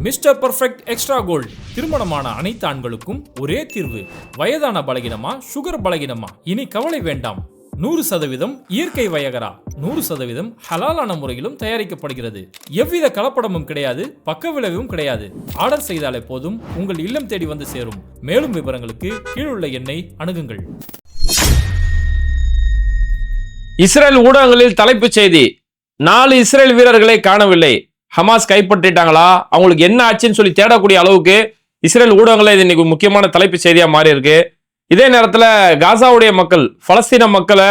Mister perfect extra gold. திருமணமான அனைத்து ஆண்களுக்கும் ஒரே தீர்வு. வயதான பலகினமா சுகர் பலகினமா? இனி கவலை வேண்டாம். நூறு சதவீதம் இயற்கை வயகரா. நூறு சதவீதம் ஹலாலான முறையிலும் தயாரிக்கப்படுகிறது. எவ்வித கலப்படமும் கிடையாது பக்க விளைவும் கிடையாது. ஆர்டர் செய்தாலே போதும் உங்கள் இல்லம் தேடி வந்து சேரும். மேலும் விவரங்களுக்கு கீழுள்ள எண்ணை அணுகுங்கள். இஸ்ரேல் ஊடகங்களில் தலைப்புச் செய்தி. நாலு இஸ்ரேல் வீரர்களை காணவில்லை. ஹமாஸ் கைப்பற்றிட்டாங்களா? அவங்களுக்கு என்ன ஆச்சுன்னு சொல்லி தேடக்கூடிய அளவுக்கு இஸ்ரேல் ஊடகங்களே இது இன்னைக்கு முக்கியமான தலைப்பு செய்தியாக மாறி இருக்கு இதே நேரத்தில் காசாவுடைய மக்கள் பலஸ்தீன மக்களை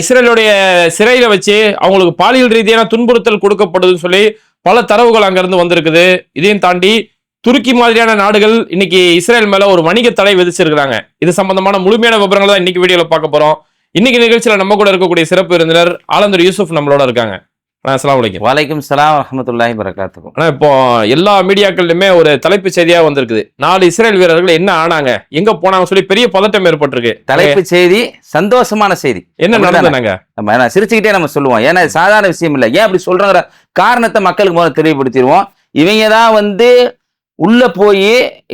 இஸ்ரேலுடைய சிறையில் வச்சு அவங்களுக்கு பாலியல் ரீதியான துன்புறுத்தல் கொடுக்கப்படுதுன்னு சொல்லி பல தரவுகள் அங்கேருந்து வந்திருக்குது. இதையும் தாண்டி துருக்கி மாதிரியான நாடுகள் இன்னைக்கு இஸ்ரேல் மேல ஒரு வணிக தடை விதிச்சிருக்கிறாங்க. இது சம்பந்தமான முழுமையான விவரங்களை தான் இன்னைக்கு வீடியோவில் பார்க்க போறோம். இன்னைக்கு நிகழ்ச்சியில் நம்ம கூட இருக்கக்கூடிய சிறப்பு விருந்தினர் ஆலந்தூர் யூசுப் நம்மளோட இருக்காங்க. அண்ணா, அஸ்ஸலாமு அலைக்கும். வலைக்கும் சலாம் வரமத்துல்லாஹி வரகாத்துக்கும் ஆனா இப்போ எல்லா மீடியாக்கள்லயுமே ஒரு தலைப்பு செய்தியா வந்திருக்குது. நாலு இஸ்ரேல் வீரர்கள் என்ன ஆனாங்க? எங்க போனாங்க சொல்லி பெரிய பதட்டம் ஏற்பட்டிருக்கு. தலைப்பு செய்தி சந்தோஷமான செய்தி. என்ன? நடந்தனாங்க நம்ம சிரிச்சுக்கிட்டே நம்ம சொல்லுவோம். ஏன்னா சாதாரண விஷயம் இல்லை. ஏன் அப்படி சொல்றோங்கிற காரணத்தை மக்களுக்கு முதல்ல தெளிவுபடுத்திடுவோம் இவங்க தான் வந்து உள்ள போய்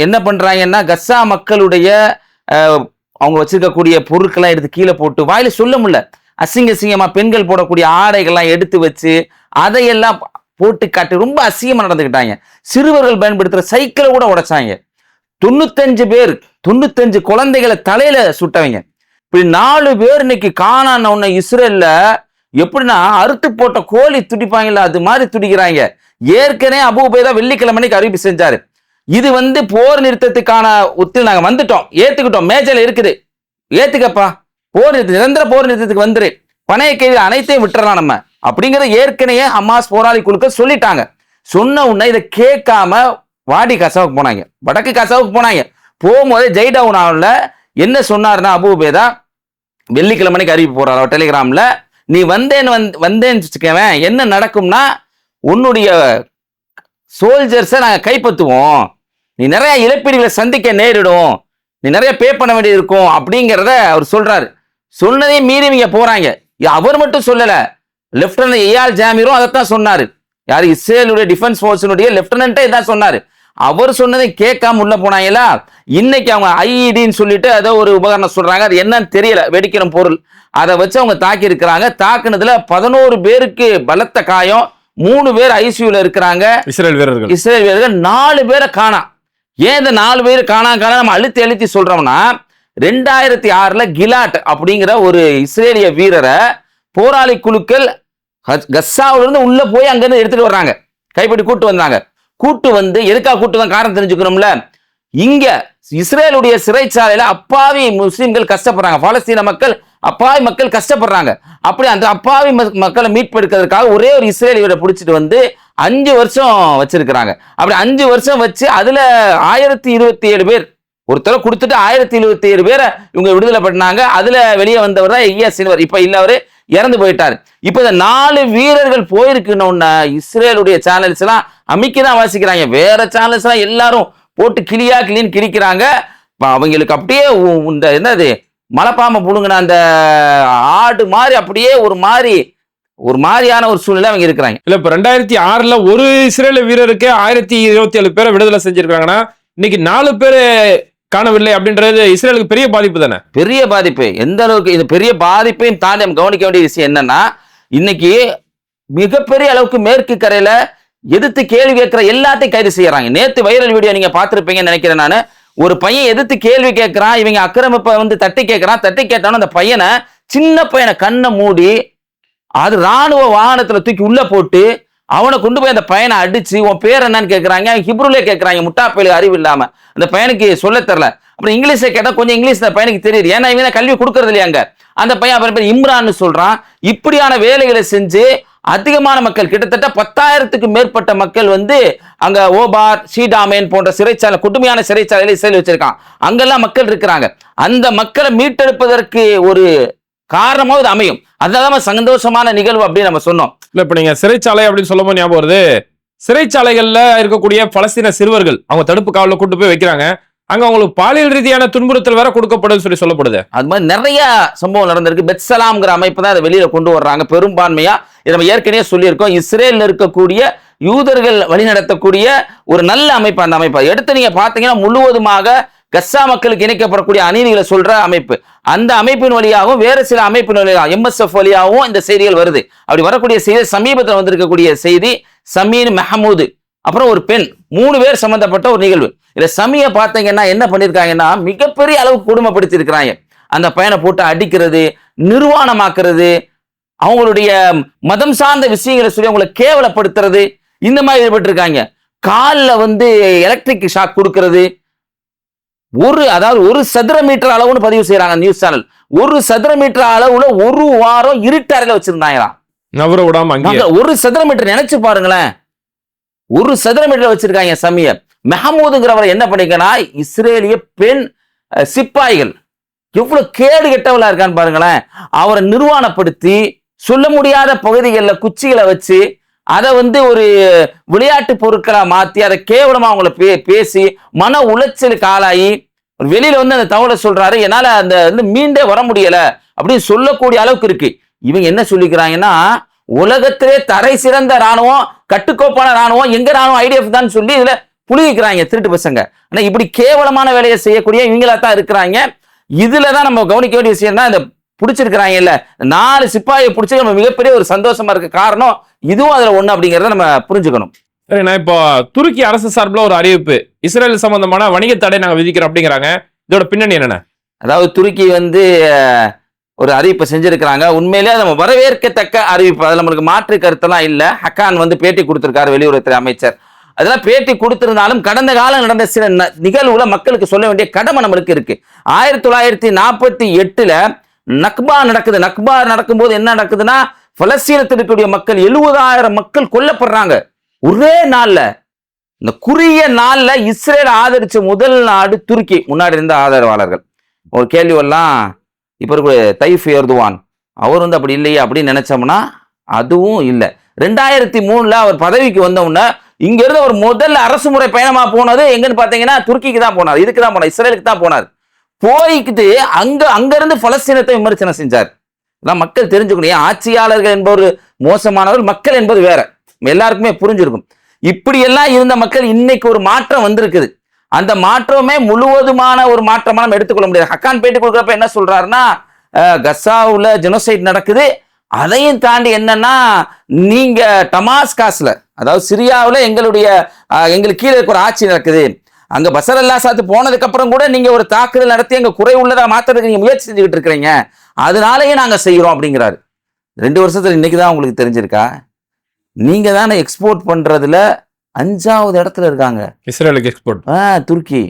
என்ன பண்றாங்கன்னா கஸ்ஸா மக்களுடைய அவங்க வச்சிருக்கக்கூடிய பொருட்கள்லாம் எடுத்து கீழே போட்டு வாயில சொல்ல முடியல. அசிங்க அசிங்கமாக பெண்கள் போடக்கூடிய ஆடைகள்லாம் எடுத்து வச்சு அதையெல்லாம் போட்டு காட்டி ரொம்ப அசிங்கமாக நடந்துக்கிட்டாங்க. சிறுவர்கள் பயன்படுத்துகிற சைக்கிளை கூட உடைச்சாங்க. தொண்ணூத்தஞ்சு பேர் தொண்ணூத்தஞ்சு குழந்தைகளை தலையில சுட்டவங்க. இப்படி நாலு பேர் இன்னைக்கு காணான உன்ன இஸ்ரேல்ல எப்படின்னா அறுத்து போட்ட கோழி துடிப்பாங்கல்ல அது மாதிரி துடிக்கிறாங்க. ஏற்கனவே அபூபேதா வெள்ளிக்கிழமை அன்னைக்கு அறிவிப்பு செஞ்சாரு. இது வந்து போர் நிறுத்தத்துக்கான ஒத்தில் நாங்கள் வந்துட்டோம். ஏத்துக்கிட்டோம். மேஜையில் இருக்குது. ஏத்துக்கப்பா. போர் நிறுத்த நிரந்தர போர் நிறுத்தத்துக்கு வந்துரு. பணைய கைது அனைத்தையும் விட்டுறலாம் நம்ம. அப்படிங்கிறத ஏற்கனவே ஹமாஸ் போராளி குழுக்கள் சொல்லிட்டாங்க. சொன்ன உடனே இதை கேட்காம வாடி கசாவுக்கு போனாங்க. வடக்கு கசாவுக்கு போனாங்க. போகும்போது ஜெய்டவுன் ஆகல என்ன சொன்னாருன்னா அபூபேதா வெள்ளிக்கிழமைக்கு அறிவிப்பு போறாரு டெலிகிராமில் டெலிகிராம்ல நீ வந்தேன்னு வந் வந்தேன்னு வச்சுக்கவேன் என்ன நடக்கும்னா உன்னுடைய சோல்ஜர்ஸை நாங்கள் கைப்பற்றுவோம். நீ நிறைய இழப்பீடுகளை சந்திக்க நேரிடும். நீ நிறைய பே பண்ண வேண்டியது இருக்கும். அப்படிங்கிறத அவர் சொல்றாரு. சொன்னதையும் மீறி இவங்க போறாங்க. அவர் மட்டும் சொல்லல. லெப்டினன்ட் ஏஆர் ஜாமீரும் அதைத்தான் சொன்னாரு. யார்? இஸ்ரேலுடைய டிஃபென்ஸ் ஃபோர்ஸினுடைய லெப்டினன்ட்டே இதான் சொன்னாரு. அவர் சொன்னதை கேட்காம உள்ள போனாங்களா? இன்னைக்கு அவங்க ஐஇடின்னு சொல்லிட்டு ஏதோ ஒரு உபகரணம் சொல்றாங்க. அது என்னன்னு தெரியல. வெடிக்கிற பொருள். அதை வச்சு அவங்க தாக்கி இருக்கிறாங்க தாக்குனதுல பதினோரு பேருக்கு பலத்த காயம். மூணு பேர் ஐசியூல இருக்கிறாங்க. இஸ்ரேல் வீரர்கள். இஸ்ரேல் வீரர்கள் நாலு பேரை காணாம் ஏன் இந்த நாலு பேர் காணா காணா நம்ம அழுத்தி அழுத்தி சொல்றோம்னா ரெண்டாயிரத்தி ஆறுல கிலாட் அப்படிங்கிற ஒரு இஸ்ரேலிய வீரரை போராளி குழுக்கள் ஹஸ்- உள்ள போய் அங்கிருந்து எடுத்துட்டு வர்றாங்க. கைப்பற்றி கூட்டு வந்தாங்க. கூட்டு வந்து எதுக்காக கூட்டு தான் காரணம் தெரிஞ்சுக்கணும்ல. இங்க இஸ்ரேலுடைய சிறைச்சாலையில அப்பாவி முஸ்லீம்கள் கஷ்டப்படுறாங்க. பாலஸ்தீன மக்கள் அப்பாவி மக்கள் கஷ்டப்படுறாங்க. அப்படி அந்த அப்பாவி மக்- மக்களை மீட்பெடுக்கிறதுக்காக ஒரே ஒரு இஸ்ரேலியரை பிடிச்சிட்டு வந்து அஞ்சு வருஷம் வச்சிருக்கிறாங்க. அப்படி அஞ்சு வருஷம் வச்சு அதுல ஆயிரத்தி இருபத்தி ஏழு பேர் ஒருத்தரை கொடுத்துட்டு ஆயிரத்தி இருபத்தி ஏழு பேரை இவங்க விடுதலை பண்ணாங்க. அதுல வெளியே வந்தவர் தான் ஐயா சில்வர் இப்ப இல்ல அவரு இறந்து போயிட்டாரு. இப்ப இந்த நாலு வீரர்கள் போயிருக்குன்னு இஸ்ரேலுடைய சேனல்ஸ் எல்லாம் அமைக்க தான் வாசிக்கிறாங்க. வேற சேனல்ஸ் எல்லாம் எல்லாரும் போட்டு கிளியா கிளின்னு கிழிக்கிறாங்க. அவங்களுக்கு அப்படியே உ- இந்த என்னது மலைப்பாம்பை புழுங்கின அந்த ஆடு மாதிரி அப்படியே ஒரு மாதிரி ஒரு மாதிரியான ஒரு சூழ்நிலை அவங்க இருக்கிறாங்க. இல்ல இப்ப ரெண்டாயிரத்தி ஆறுல ஒரு இஸ்ரேல வீரருக்கு ஆயிரத்தி இருபத்தி ஏழு பேரை விடுதலை செஞ்சிருக்காங்கன்னா இன்னைக்கு நாலு பேர் காணவில்லை அப்படின்றது இஸ்ரேலுக்கு பெரிய பாதிப்பு தானே? பெரிய பாதிப்பு. எந்த அளவுக்கு இந்த பெரிய பாதிப்பையும் தாண்டி நம்ம கவனிக்க வேண்டிய விஷயம் என்னன்னா இன்னைக்கு மிகப்பெரிய அளவுக்கு மேற்கு கரையில எதிர்த்து கேள்வி கேட்கிற எல்லாத்தையும் கைது செய்யறாங்க. நேத்து வைரல் வீடியோ நீங்க பார்த்துருப்பீங்கன்னு நினைக்கிறேன் நான். ஒரு பையன் எதிர்த்து கேள்வி கேட்கிறான் இவங்க அக்கிரமிப்பை வந்து தட்டி கேட்கிறான் தட்டி கேட்டாலும் அந்த பையனை சின்ன பையனை கண்ணை மூடி அது ராணுவ வாகனத்துல தூக்கி உள்ள போட்டு அவனை கொண்டு போய் அந்த பையனை அடிச்சு உன் பேர் என்னன்னு கேட்குறாங்க ஹிப்ருலே கேட்குறாங்க முட்டா பயிலுக்கு அறிவு இல்லாம. அந்த பையனுக்கு சொல்ல தெரில அப்புறம் இங்கிலீஷை கேட்டால் கொஞ்சம் இங்கிலீஷ் அந்த பையனுக்கு தெரியுது. ஏன்னா இவங்க கல்வி கொடுக்கறது இல்லையாங்க அந்த பையன் அப்புறம் பேர் இம்ரான்னு சொல்றான். இப்படியான வேலைகளை செஞ்சு அதிகமான மக்கள் கிட்டத்தட்ட பத்தாயிரத்துக்கு மேற்பட்ட மக்கள் வந்து அங்க ஓபார் சீடாமேன் போன்ற சிறைச்சாலை கொடுமையான சிறைச்சாலையில இஸ்ரேல் வச்சிருக்கான். அங்கெல்லாம் மக்கள் இருக்கிறாங்க. அந்த மக்களை மீட்டெடுப்பதற்கு ஒரு காரணமாக இது அமையும். அதுதான் சந்தோஷமான நிகழ்வு அப்படின்னு நம்ம சொன்னோம். இல்ல இப்ப நீங்க சிறைச்சாலை அப்படின்னு சொல்லும்போது ஞாபகம் வருது. சிறைச்சாலைகள்ல இருக்கக்கூடிய பலஸ்தீன சிறுவர்கள் அவங்க தடுப்பு காவல கூட்டு போய் வைக்கிறாங்க. அங்க அவங்களுக்கு பாலியல் ரீதியான துன்புறுத்தல் வேற கொடுக்கப்படுதுன்னு சொல்லி சொல்லப்படுது. அது மாதிரி நிறைய சம்பவம் நடந்திருக்கு. பெட்சலாம்ங்கிற அமைப்பு தான் அதை வெளியில கொண்டு வர்றாங்க. பெரும்பான்மையா இதை நம்ம ஏற்கனவே சொல்லியிருக்கோம். இஸ்ரேல்ல இருக்கக்கூடிய யூதர்கள் வழிநடத்தக்கூடிய ஒரு நல்ல அமைப்பு அந்த அமைப்பு. எடுத்து நீங்க பாத்தீங்கன்னா முழுவதுமாக கஸ்ஸா மக்களுக்கு இணைக்கப்படக்கூடிய அநீதிகளை சொல்ற அமைப்பு. அந்த அமைப்பின் வழியாகவும் வேறு சில அமைப்பின் வழியாகவும் எம்எஸ்எஃப் வழியாகவும் இந்த செய்திகள் வருது. அப்படி வரக்கூடிய செய்தி சமீபத்தில் வந்திருக்கக்கூடிய செய்தி சமீன் மெஹமூது. அப்புறம் ஒரு பெண் மூணு பேர் சம்பந்தப்பட்ட ஒரு நிகழ்வு. இதுல சமிய பார்த்தீங்கன்னா என்ன பண்ணியிருக்காங்கன்னா மிகப்பெரிய அளவு கொடுமைப்படுத்தி இருக்கிறாங்க அந்த பையனை போட்டு அடிக்கிறது நிர்வாணமாக்குறது அவங்களுடைய மதம் சார்ந்த விஷயங்களை சொல்லி அவங்களை கேவலப்படுத்துறது இந்த மாதிரி ஈடுபட்டிருக்காங்க காலில் வந்து எலக்ட்ரிக் ஷாக் கொடுக்கறது ஒரு அதாவது ஒரு சதுர மீட்டர் அளவுன்னு பதிவு செய்யறாங்க நியூஸ் சேனல் ஒரு சதுர மீட்டர் அளவுல ஒரு வாரம் வச்சிருந்தாங்களாம். நவர விடாம அங்கேயே. மக்கள் ஒரு சதுர மீட்டர் நினைச்சு பாருங்களேன். ஒரு சதுர மீட்டர் வச்சிருக்காங்க சமிய. மெஹமூதுங்கிறவர் என்ன பண்ணிக்கனா இஸ்ரேலிய பெண் சிப்பாய்கள் எவ்வளவு கேடு கெட்டவளா இருக்கான்னு பாருங்களேன். அவரை நிர்வாணப்படுத்தி சொல்ல முடியாத பகுதிகளில் குச்சிகளை வச்சு அதை வந்து ஒரு விளையாட்டு பொருட்களாக மாற்றி அதை கேவலமாக அவங்கள பே பேசி மன உளைச்சலுக்கு ஆளாகி வெளியில வந்து அந்த தகவலை சொல்றாரு என்னால் அந்த வந்து மீண்டே வர முடியல அப்படின்னு சொல்லக்கூடிய அளவுக்கு இருக்கு. இவங்க என்ன சொல்லிக்கிறாங்கன்னா உலகத்திலே தரை சிறந்த ராணுவம் கட்டுக்கோப்பான ராணுவம் எங்க ராணுவம் ஐடிஎஃப் தான் சொல்லி இதுல புளிக்கிறாங்க திருட்டு பசங்க. ஆனா இப்படி கேவலமான வேலையை செய்யக்கூடிய இவங்களா தான் இருக்கிறாங்க. இதுல தான் நம்ம கவனிக்க வேண்டிய விஷயம்னா இந்த பிடிச்சிருக்கிறாங்க இல்ல நாலு சிப்பாயை பிடிச்சி நம்ம மிகப்பெரிய ஒரு சந்தோஷமா இருக்க காரணம் இதுவும் அதுல ஒண்ணு அப்படிங்கறத நம்ம புரிஞ்சுக்கணும். சரி நான் இப்போ துருக்கி அரசு சார்பில் ஒரு அறிவிப்பு. இஸ்ரேல் சம்பந்தமான வணிக தடை நாங்க விதிக்கிறோம் அப்படிங்கிறாங்க. இதோட பின்னணி என்னென்ன? அதாவது துருக்கி வந்து ஒரு அறிவிப்பை செஞ்சிருக்கிறாங்க. உண்மையிலே நம்ம வரவேற்கத்தக்க அறிவிப்பு. அதுல நம்மளுக்கு மாற்று கருத்தெல்லாம் இல்ல. ஹக்கான் வந்து பேட்டி கொடுத்திருக்காரு வெளியுறவுத்துறை அமைச்சர். அதெல்லாம் பேட்டி கொடுத்திருந்தாலும் கடந்த காலம் நடந்த சில நிகழ்வுல மக்களுக்கு சொல்ல வேண்டிய கடமை நம்மளுக்கு இருக்கு. ஆயிரத்தி தொள்ளாயிரத்தி நாற்பத்தி எட்டுல நக்பா நடக்குது. நக்பா நடக்கும்போது என்ன நடக்குதுன்னா பலஸ்தீனத்தில் இருக்கக்கூடிய மக்கள் எழுபதாயிரம் மக்கள் கொல்லப்படுறாங்க. ஒரே நாளில் இந்த குறுகிய நாளில் இஸ்ரேல் ஆதரிச்ச முதல் நாடு துருக்கி. முன்னாடி இருந்த ஆதரவாளர்கள். ஒரு கேள்வி எல்லாம் இப்போ இருக்கக்கூடிய தைஃப் எர்துவான் அவர் வந்து அப்படி இல்லையே அப்படின்னு நினைச்சோம்னா அதுவும் இல்லை. ரெண்டாயிரத்தி மூணில் அவர் பதவிக்கு வந்தவுடனே இங்கேருந்து அவர் முதல் அரசு முறை பயணமாக போனது எங்கன்னு பார்த்தீங்கன்னா துருக்கிக்கு தான் போனார். இதுக்கு தான் போனார். இஸ்ரேலுக்கு தான் போனார். போய்க்கிட்டு அங்க அங்கிருந்து பலஸ்தீனத்தை விமர்சனம் செஞ்சார். இதெல்லாம் மக்கள் தெரிஞ்சுக்கணும் ஏன் ஆட்சியாளர்கள் என்பவர் மோசமானவர் மக்கள் என்பது வேற. எல்லாருக்குமே புரிஞ்சிருக்கும். இப்படியெல்லாம் இருந்த மக்கள் இன்னைக்கு ஒரு மாற்றம் வந்திருக்குது. அந்த மாற்றமே முழுவதுமான ஒரு மாற்றமா நம்ம எடுத்துக்கொள்ள முடியாது. ஹக்கான் பேட்டி கொடுக்குறப்ப என்ன சொல்றாருன்னா அஹ், கசாவுல ஜெனோசைட் நடக்குது. அதையும் தாண்டி என்னன்னா நீங்க டமாஸ்காஸ்ல அதாவது சிரியாவில் எங்களுடைய எங்களுக்கு கீழே இருக்கிற ஆட்சி நடக்குது. அங்க பசர் அல்லா சாத்து போனதுக்கு அப்புறம் கூட நீங்க ஒரு தாக்குதல் நடத்தி எங்க குறை உள்ளதா மாத்துறதுக்கு நீங்க முயற்சி செஞ்சுக்கிட்டு இருக்கிறீங்க. அதனாலயே நாங்க செய்யறோம் அப்படிங்கிறாரு. ரெண்டு வருஷத்துல இன்னைக்கு தான் உங்களுக்கு தெரிஞ்சிருக்கா? நீங்க தானே எக்ஸ்போர்ட் பண்றதுல அஞ்சாவது இடத்துல இருக்காங்க. இஸ்ரேலுக்கு எக்ஸ்போர்ட் ஆ துருக்கி.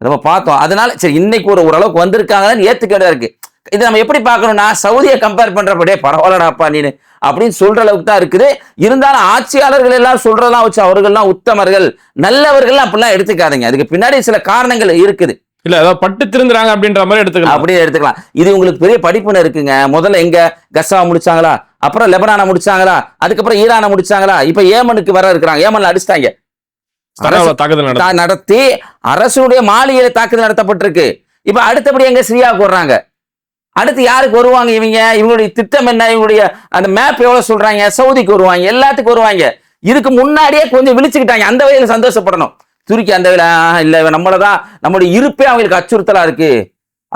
நம்ம பார்த்தோம். அதனால சரி இன்னைக்கு ஒரு ஓரளவுக்கு வந்திருக்காங்கன்னு ஏத்துக்க வேண்டியதா இருக்கு. இதை நம்ம எப்படி பார்க்கணும்னா சவுதியை கம்பேர் பண்றப்படே பரவாயில்லடாப்பா நீனு அப்படின்னு சொல்ற அளவுக்கு தான் இருக்குது. இருந்தாலும் ஆட்சியாளர்கள் எல்லாம் சொல்றதெல்லாம் வச்சு அவர்கள்லாம் உத்தமர்கள் நல்லவர்கள் அப்படிலாம் எடுத்துக்காதீங்க. அதுக்கு பின்னாடி சில காரணங்கள் இருக்குது. இல்ல ஏதாவது பட்டு திருந்துறாங்க அப்படின்ற மாதிரி எடுத்துக்கலாம். அப்படியே எடுத்துக்கலாம். இது உங்களுக்கு பெரிய படிப்புன்னு இருக்குங்க. முதல்ல எங்க? கசாவை முடிச்சாங்களா? அப்புறம் லெபனானை முடிச்சாங்களா? அதுக்கப்புறம் ஈரானை முடிச்சாங்களா? இப்ப ஏமனுக்கு வர இருக்கிறாங்க. ஏமன்ல அடிச்சிட்டாங்க. நடத்தி அரசுடைய மாளிகையில தாக்குதல் நடத்தப்பட்டிருக்கு. இப்ப அடுத்தபடி எங்க சிரியாவுக்கு வர்றாங்க. அடுத்து யாருக்கு வருவாங்க இவங்க? இவங்களுடைய திட்டம் என்ன? இவங்களுடைய அந்த மேப் எவ்வளோ சொல்றாங்க? சவுதிக்கு வருவாங்க எல்லாத்துக்கும் வருவாங்க. இதுக்கு முன்னாடியே கொஞ்சம் விழிச்சுக்கிட்டாங்க. அந்த வகையில் சந்தோஷப்படணும். துருக்கி அந்த வகையில் இல்லை நம்மளை தான் நம்மளுடைய இருப்பே அவங்களுக்கு அச்சுறுத்தலாக இருக்கு.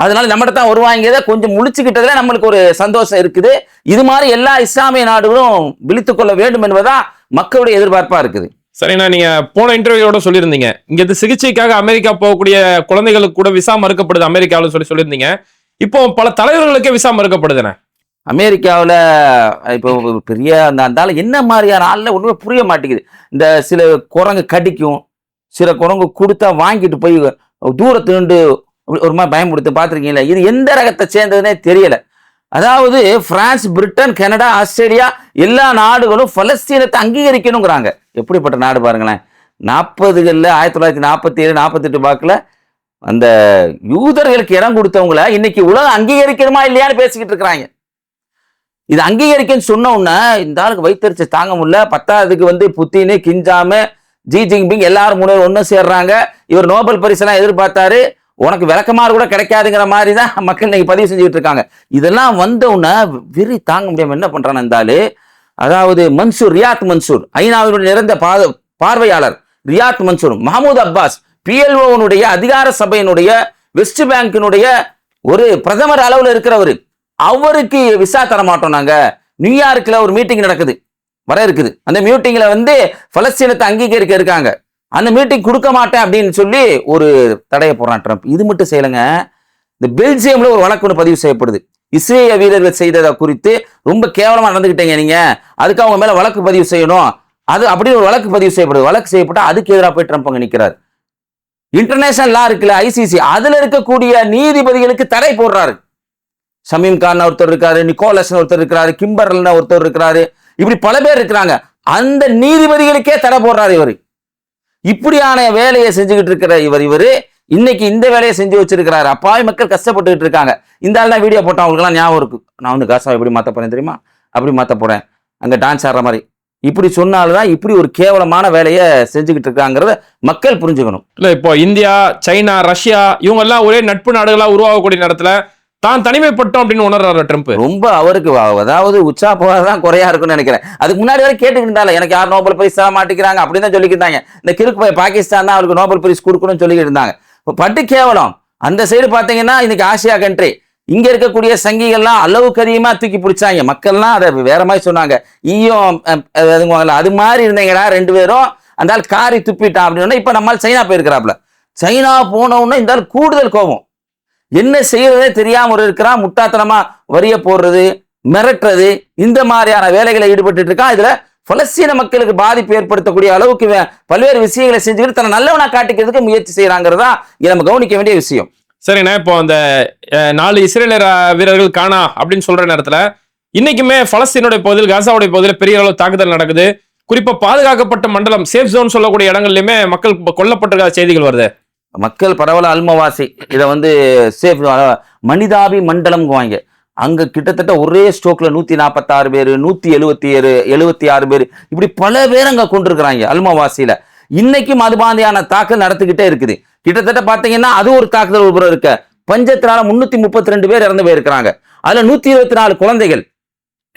அதனால நம்மகிட்ட தான் வருவாங்க கொஞ்சம் முழிச்சுக்கிட்டதுல நம்மளுக்கு ஒரு சந்தோஷம் இருக்குது. இது மாதிரி எல்லா இஸ்லாமிய நாடுகளும் விழித்துக் கொள்ள வேண்டும் என்பதுதான் மக்களுடைய எதிர்பார்ப்பா இருக்குது. சரிண்ணா நீங்க போன இன்டர்வியூட சொல்லியிருந்தீங்க. இங்க சிகிச்சைக்காக அமெரிக்கா போகக்கூடிய குழந்தைகளுக்கு கூட விசா மறுக்கப்படுது அமெரிக்காவில் சொல்லி சொல்லியிருந்தீங்க. இப்போ பல தலைவர்களுக்கே விசா மறுக்கப்படுதுண்ணே அமெரிக்காவில் இப்போ பெரிய அந்த அந்தால என்ன மாதிரியான ஆள்ல ஒன்றுமே புரிய மாட்டேங்குது. இந்த சில குரங்கு கடிக்கும் சில குரங்கு கொடுத்தா வாங்கிட்டு போய் தூரத்துண்டு ஒரு மாதிரி பயன்படுத்தி பார்த்துருக்கீங்களா? இது எந்த ரகத்தை சேர்ந்ததுனே தெரியல. அதாவது பிரான்ஸ் பிரிட்டன் கனடா ஆஸ்திரேலியா எல்லா நாடுகளும் பலஸ்தீனத்தை அங்கீகரிக்கணுங்கிறாங்க. எப்படிப்பட்ட நாடு பாருங்களேன். நாற்பதுகளில் ஆயிரத்தி தொள்ளாயிரத்தி நாற்பத்தி ஏழு நாற்பத்தெட்டு வாக்கில் அந்த யூதர்களுக்கு இடம் கொடுத்தவங்கள இன்னைக்கு உலகம் அங்கீகரிக்கணுமா இல்லையான்னு பேசிக்கிட்டு இருக்கிறாங்க. இது அங்கீகரிக்கன்னு சொன்ன உடனே இந்த ஆளுக்கு வைத்தறிச்சு தாங்க முடியல. பத்தாவதுக்கு வந்து புத்தினு கிஞ்சாமு ஜி ஜின்பிங் எல்லாரும் முன்னோர் ஒன்றும் சேர்றாங்க. இவர் நோபல் பரிசெல்லாம் எதிர்பார்த்தாரு. உனக்கு விளக்கமாறு கூட கிடைக்காதுங்கிற மாதிரி தான் மக்கள் இன்னைக்கு பதிவு செஞ்சுக்கிட்டு இருக்காங்க. இதெல்லாம் வந்த உடனே விரி தாங்க முடியாம என்ன பண்றான்னு இருந்தாலு அதாவது மன்சூர் ரியாத் மன்சூர் ஐநாவினுடைய நிறந்த பார்வையாளர் ரியாத் மன்சூர் மஹமூத் அப்பாஸ் பிஎல்ஓனுடைய அதிகார சபையினுடைய வெஸ்ட் பேங்கினுடைய ஒரு பிரதமர் அளவில் இருக்கிறவர். அவருக்கு விசா தர மாட்டோம் நாங்க. நியூயார்க்ல ஒரு மீட்டிங் நடக்குது. வர இருக்குது. அந்த மீட்டிங்ல வந்து பலஸ்தீனத்தை அங்கீகரிக்க இருக்காங்க. அந்த மீட்டிங் கொடுக்க மாட்டேன் அப்படின்னு சொல்லி ஒரு தடையை போடுறான் ட்ரம்ப். இது மட்டும் செய்யலைங்க. இந்த பெல்ஜியம்ல ஒரு வழக்கு ஒன்று பதிவு செய்யப்படுது. இஸ்ரேலிய வீரர்கள் செய்ததை குறித்து ரொம்ப கேவலமா நடந்துக்கிட்டீங்க நீங்க. அதுக்கு அவங்க மேல வழக்கு பதிவு செய்யணும். அது அப்படி ஒரு வழக்கு பதிவு செய்யப்படுது. வழக்கு செய்யப்பட்டு அதுக்கு எதிராக போய் ட்ரம்ப் அங்கே நிற்கிறார் இன்டர்நேஷனல் லா இருக்குல்ல ஐசிசி அதுல இருக்கக்கூடிய நீதிபதிகளுக்கு தடை போடுறாரு. சமீம் கான் ஒருத்தர் இருக்காரு நிக்கோலஸ் ஒருத்தர் இருக்கிறாரு கிம்பர்ல ஒருத்தர் இருக்கிறாரு இப்படி பல பேர் இருக்கிறாங்க. அந்த நீதிபதிகளுக்கே தடை போடுறாரு இவர். இப்படியான வேலையை செஞ்சுக்கிட்டு இருக்கிற இவர் இவர். இன்னைக்கு இந்த வேலையை செஞ்சு வச்சிருக்கிறாரு. அப்பாவி மக்கள் கஷ்டப்பட்டுக்கிட்டு இருக்காங்க. இந்த ஆள் தான் வீடியோ போட்டோம் அவங்களுக்குலாம் ஞாபகம் இருக்கு. நான் வந்து காசா எப்படி மாற்ற போறேன் தெரியுமா? அப்படி மாற்ற போறேன். அங்க டான்ஸ் ஆடுற மாதிரி. இப்படி சொன்னால்தான் இப்படி ஒரு கேவலமான வேலையை செஞ்சுக்கிட்டு இருக்காங்கிறத மக்கள் புரிஞ்சுக்கணும். இல்ல இப்போ இந்தியா சைனா ரஷ்யா இவங்க எல்லாம் ஒரே நட்பு நாடுகளா உருவாகக்கூடிய நேரத்துல தான் தனிமைப்பட்டோம் அப்படின்னு உணர்றாரு ட்ரம்ப். ரொம்ப அவருக்கு அதாவது உச்சா தான் குறையா இருக்கும்னு நினைக்கிறேன். அதுக்கு முன்னாடி வரை கேட்டுக்கிட்டு எனக்கு யார் நோபல் பரிசு தர மாட்டேங்கிறாங்க அப்படின்னு தான் சொல்லிக்கிட்டு இருந்தாங்க. இந்த கிறுக்கு போய் பாகிஸ்தான் தான் அவருக்கு நோபல் பரிசு கொடுக்கணும்னு சொல்லிக்கிட்டு இருந்தாங்க. பட்டு கேவலம். அந்த சைடு பாத்தீங்கன்னா இன்னைக்கு ஆசியா கண்ட்ரி இங்க இருக்கக்கூடிய சங்கிகள்லாம் அளவுக்கு அதிகமா தூக்கி பிடிச்சாங்க. மக்கள்லாம் அதை வேற மாதிரி சொன்னாங்க. ஈயும் அது மாதிரி இருந்தீங்கடா ரெண்டு பேரும். அந்த ஆள் காரி துப்பிட்டான் அப்படின்னு இப்ப நம்மால் சைனா போயிருக்கிறாப்ல சைனா போன உடனே இந்த ஆள் கூடுதல் கோபம். என்ன செய்யறதே தெரியாம ஒரு இருக்கிறான் முட்டாத்தனமா வரிய போடுறது மிரட்டுறது இந்த மாதிரியான வேலைகளை ஈடுபட்டு இருக்கான் இதுல பலஸ்தீன மக்களுக்கு பாதிப்பு ஏற்படுத்தக்கூடிய அளவுக்கு பல்வேறு விஷயங்களை செஞ்சுக்கிட்டு தன்னை நல்லவனா காட்டிக்கிறதுக்கு முயற்சி செய்யறாங்கிறதா இதை நம்ம கவனிக்க வேண்டிய விஷயம். சரிண்ணா இப்போ அந்த நாலு இஸ்ரேலியர் வீரர்கள் காணா அப்படின்னு சொல்ற நேரத்துல இன்னைக்குமே பலஸ்தீனுடைய பகுதியில் காசாவுடைய பகுதியில் பெரிய அளவு தாக்குதல் நடக்குது. குறிப்பா பாதுகாக்கப்பட்ட மண்டலம் சேஃப் ஜோன் சொல்லக்கூடிய இடங்கள்லயுமே மக்கள் இப்ப கொல்லப்பட்டிருக்காத செய்திகள் வருது. மக்கள் பரவல அல்மவாசி இதை வந்து சேஃப் மனிதாபி மண்டலம் வாங்க. அங்க கிட்டத்தட்ட ஒரே ஸ்ட்ரோக்ல நூத்தி நாற்பத்தாறு பேர் நூத்தி எழுபத்தி ஏழு எழுபத்தி ஆறு பேர் இப்படி பல பேர் அங்க கொண்டிருக்கிறாங்க அல்மவாசியில. இன்னைக்கு அது மாதிரியான தாக்கல் நடத்திக்கிட்டே இருக்குது. கிட்டத்தட்ட பாத்தீங்கன்னா அது ஒரு தாக்குதல் ஒரு இருக்க. பஞ்சத்தினால முன்னூத்தி முப்பத்தி ரெண்டு பேர் இறந்து போயிருக்கிறாங்க. அதுல நூத்தி இருபத்தி நாலு குழந்தைகள்.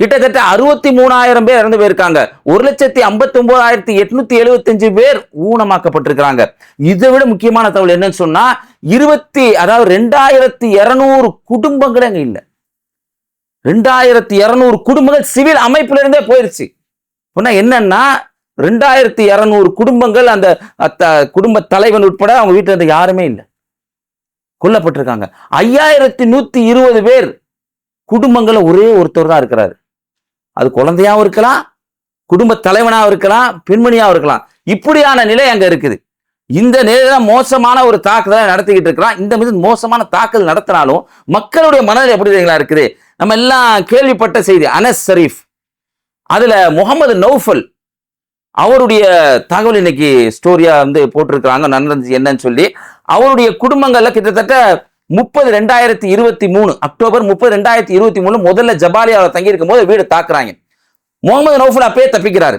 கிட்டத்தட்ட அறுபத்தி மூணாயிரம் பேர் இறந்து போயிருக்காங்க. ஒரு லட்சத்தி ஐம்பத்தி ஒன்பதாயிரத்தி எட்நூத்தி எழுபத்தஞ்சு பேர் ஊனமாக்கப்பட்டிருக்கிறாங்க. இதை விட முக்கியமான தகவல் என்னன்னு சொன்னா இருபத்தி அதாவது ரெண்டாயிரத்தி இருநூறு குடும்பங்கள் அங்க இல்ல. ரெண்டாயிரத்தி இருநூறு குடும்பங்கள் சிவில் அமைப்புல இருந்தே போயிருச்சு. அப்படின்னா என்னன்னா ரெண்டாயிரத்தி இரநூறு குடும்பங்கள் அந்த அத்த- குடும்ப தலைவன் உட்பட அவங்க வீட்டில் இருந்து யாருமே இல்லை. கொல்லப்பட்டிருக்காங்க. ஐயாயிரத்தி நூத்தி இருபது பேர் குடும்பங்கள ஒரே ஒருத்தர் தான் இருக்கிறாரு. அது குழந்தையாவும் இருக்கலாம் குடும்ப தலைவனாகவும் இருக்கலாம் பெண்மணியாகவும் இருக்கலாம். இப்படியான நிலை அங்க இருக்குது. இந்த நிலையில மோசமான ஒரு தாக்குதலை நடத்திக்கிட்டு இருக்கிறான். இந்த மீது மோசமான தாக்குதல் நடத்தினாலும் மக்களுடைய மனதில் எப்படி தெரியுங்களா இருக்குது? நம்ம எல்லாம் கேள்விப்பட்ட செய்தி அனஸ் ஷரீஃப் அதுல முகமது நௌஃபல் அவருடைய தகவல் இன்னைக்கு ஸ்டோரியா வந்து போட்டிருக்கிறாங்க. நடந்துச்சு என்னன்னு சொல்லி அவருடைய குடும்பங்கள்ல கிட்டத்தட்ட முப்பது ரெண்டாயிரத்தி இருபத்தி மூணு அக்டோபர் முப்பது ரெண்டாயிரத்தி இருபத்தி மூணு முதல்ல ஜபாலியாவில் தங்கியிருக்கும் போது வீடு தாக்குறாங்க. முகமது நௌஃபுல் அப்பயே தப்பிக்கிறாரு.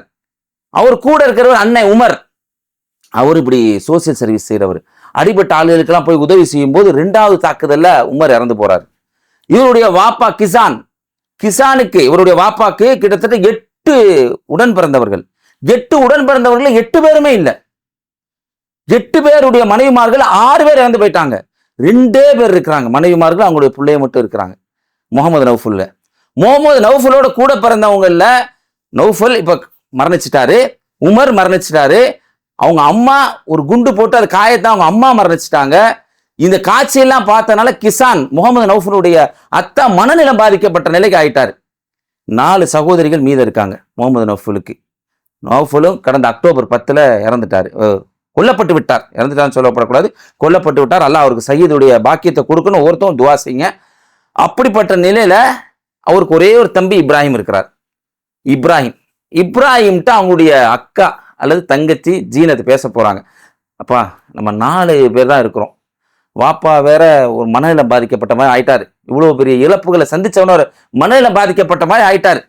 அவர் கூட இருக்கிறவர் அண்ணன் உமர். அவர் இப்படி சோசியல் சர்வீஸ் செய்கிறவர் அடிபட்ட ஆளுகளுக்கெல்லாம் போய் உதவி செய்யும் போது ரெண்டாவது தாக்குதலில் உமர் இறந்து போறாரு. இவருடைய வாப்பா கிசான். கிசானுக்கு இவருடைய வாப்பாக்கு கிட்டத்தட்ட எட்டு உடன் பிறந்தவர்கள். எட்டு உடன் பிறந்தவர்கள் எட்டு பேருமே இல்லை. எட்டு பேருடைய மனைவிமார்கள் ஆறு பேர் இறந்து போயிட்டாங்க. ரெண்டே பேர் இருக்கிறாங்க. மனைவிமார்கள் அவங்களுடைய பிள்ளைய மட்டும் இருக்கிறாங்க. முகமது நவுஃபுல்ல முகமது நௌஃபுலோட கூட பிறந்தவங்கல்ல நவுஃபுல் இப்ப மரணிச்சிட்டாரு. உமர் மரணிச்சிட்டாரு. அவங்க அம்மா ஒரு குண்டு போட்டு அது காயத்தான் அவங்க அம்மா மரணிச்சிட்டாங்க. இந்த காட்சியெல்லாம் பார்த்தனால கிசான் முகமது நவுஃபுலுடைய அத்தா மனநிலம் பாதிக்கப்பட்ட நிலைக்கு ஆயிட்டாரு. நாலு சகோதரிகள் மீது இருக்காங்க முகமது நவுஃபுலுக்கு நோஃபலும் கடந்த அக்டோபர் பத்தில் இறந்துட்டாரு. கொல்லப்பட்டு விட்டார். இறந்துட்டான்னு சொல்லப்படக்கூடாது. கொல்லப்பட்டு விட்டார். அல்ல அவருக்கு சையீதுடைய பாக்கியத்தை கொடுக்கணும். ஒவ்வொருத்தரும் துவா செய்யுங்க. அப்படிப்பட்ட நிலையில அவருக்கு ஒரே ஒரு தம்பி இப்ராஹிம் இருக்கிறார். இப்ராஹிம். இப்ராஹிம்ட்ட அவங்களுடைய அக்கா அல்லது தங்கச்சி ஜீனத்து பேச போறாங்க. அப்பா நம்ம நாலு பேர் தான் இருக்கிறோம். வாப்பா வேற ஒரு மனநலம் பாதிக்கப்பட்ட மாதிரி ஆயிட்டாரு. இவ்வளவு பெரிய இழப்புகளை சந்திச்சவன ஒரு மனநலம் பாதிக்கப்பட்ட மாதிரி ஆயிட்டாரு.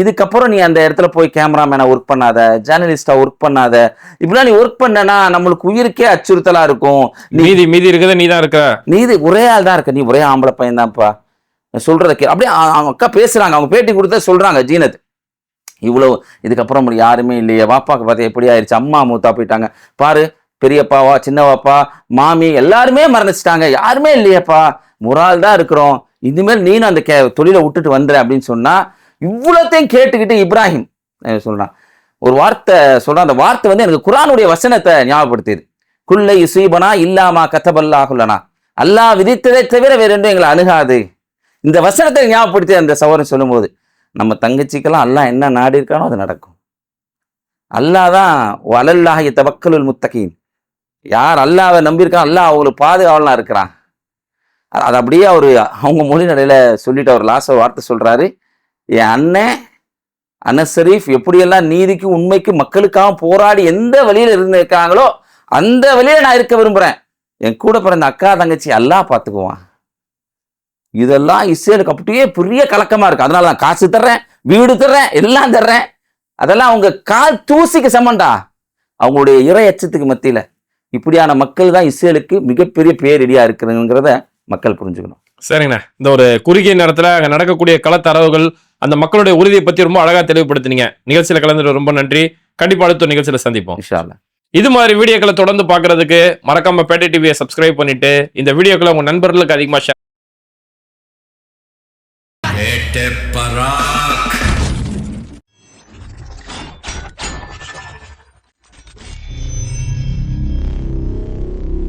இதுக்கப்புறம் நீ அந்த இடத்துல போய் கேமராமேனா ஒர்க் பண்ணாத ஜேர்னலிஸ்டா ஒர்க் பண்ணாத. இப்படிலாம் நீ ஒர்க் பண்ணனா நம்மளுக்கு உயிருக்கே அச்சுறுத்தலா இருக்கும். நீ மீதி இருக்கிறத நீ தான் இருக்கிற நீ இது ஒரே ஆள் தான் இருக்க. நீ ஒரே ஆம்பளை பையன் தான்ப்பா. சொல்றத கே அப்படியே அவங்க அக்கா பேசுறாங்க. அவங்க பேட்டி கொடுத்த சொல்றாங்க ஜீனத். இவ்வளோ இதுக்கப்புறம் யாருமே இல்லையே. வாப்பாக்கு பார்த்தா எப்படி ஆயிடுச்சு அம்மா மூத்தா போயிட்டாங்க. பாரு பெரியப்பாவா சின்னவாப்பா மாமி எல்லாருமே மரணிச்சிட்டாங்க. யாருமே இல்லையேப்பா. முறால் தான் இருக்கிறோம். இனிமேல் நீனும் அந்த கே தொழிலை விட்டுட்டு வந்துற அப்படின்னு சொன்னா இவ்வளோத்தையும் கேட்டுக்கிட்டு இப்ராஹிம் சொல்கிறான் ஒரு வார்த்தை சொல்கிறான் அந்த வார்த்தை வந்து எனக்கு குரானுடைய வசனத்தை ஞாபகப்படுத்தியது. குல்லை யுசீபனா இல்லாமா கத்தபல்லாஹுல்லனா அல்லாஹ் விதித்ததை தவிர வேறென்றும் எங்களை அணுகாது. இந்த வசனத்தை ஞாபகப்படுத்தி அந்த சவரன் சொல்லும்போது நம்ம தங்கச்சிக்கெல்லாம் அல்லாஹ் என்ன நாடி இருக்கானோ அது நடக்கும். அல்லாஹ் தான் வலல்லாஹி தவக்கலுல் முத்தகீன். யார் அல்லாவை நம்பியிருக்கான் அல்லாஹ் அவங்களுக்கு பாதுகாவலாம் இருக்கிறான். அது- அப்படியே அவர் அவங்க மொழி நடையில் சொல்லிட்டு அவர் லாஸ்ட் வார்த்தை சொல்கிறாரு என் அண்ணன் அண்ணன் ஷரீஃப் எப்படியெல்லாம் நீதிக்கு உண்மைக்கு மக்களுக்காக போராடி எந்த வழியில் இருந்திருக்காங்களோ அந்த வழியில் நான் இருக்க விரும்புகிறேன் என் கூட பிறந்த அக்கா தங்கச்சி எல்லாம் பார்த்துக்குவான். இதெல்லாம் இஸ்ரேலுக்கு அப்படியே பெரிய கலக்கமாக இருக்குது அதனால தான் காசு தர்றேன் வீடு தர்றேன் எல்லாம் தர்றேன். அதெல்லாம் அவங்க கால் தூசிக்கு சமண்டா அவங்களுடைய இறை அச்சத்துக்கு மத்தியில். இப்படியான மக்கள் தான் இஸ்ரேலுக்கு மிகப்பெரிய பேரிடியாக இருக்குதுங்கிறத மக்கள் புரிஞ்சுக்கணும். சரிங்கண்ணா. இந்த ஒரு குறுகிய நேரத்தில் அங்கே நடக்கக்கூடிய கள தரவுகள் அந்த மக்களுடைய உறுதியை பத்தி ரொம்ப அழகா தெளிவுபடுத்தினீங்க நிகழ்ச்சியில கலந்துட்டு ரொம்ப நன்றி கண்டிப்பா அடுத்த நிகழ்ச்சியில சந்திப்போம் இன்ஷா அல்லாஹ். இது மாதிரி வீடியோக்களை தொடர்ந்து பார்க்கிறதுக்கு மறக்காம பேட்டை டிவியை சப்ஸ்கிரைப் பண்ணிட்டு இந்த வீடியோக்களை உங்க நண்பர்களுக்கு அதிகமா Parak.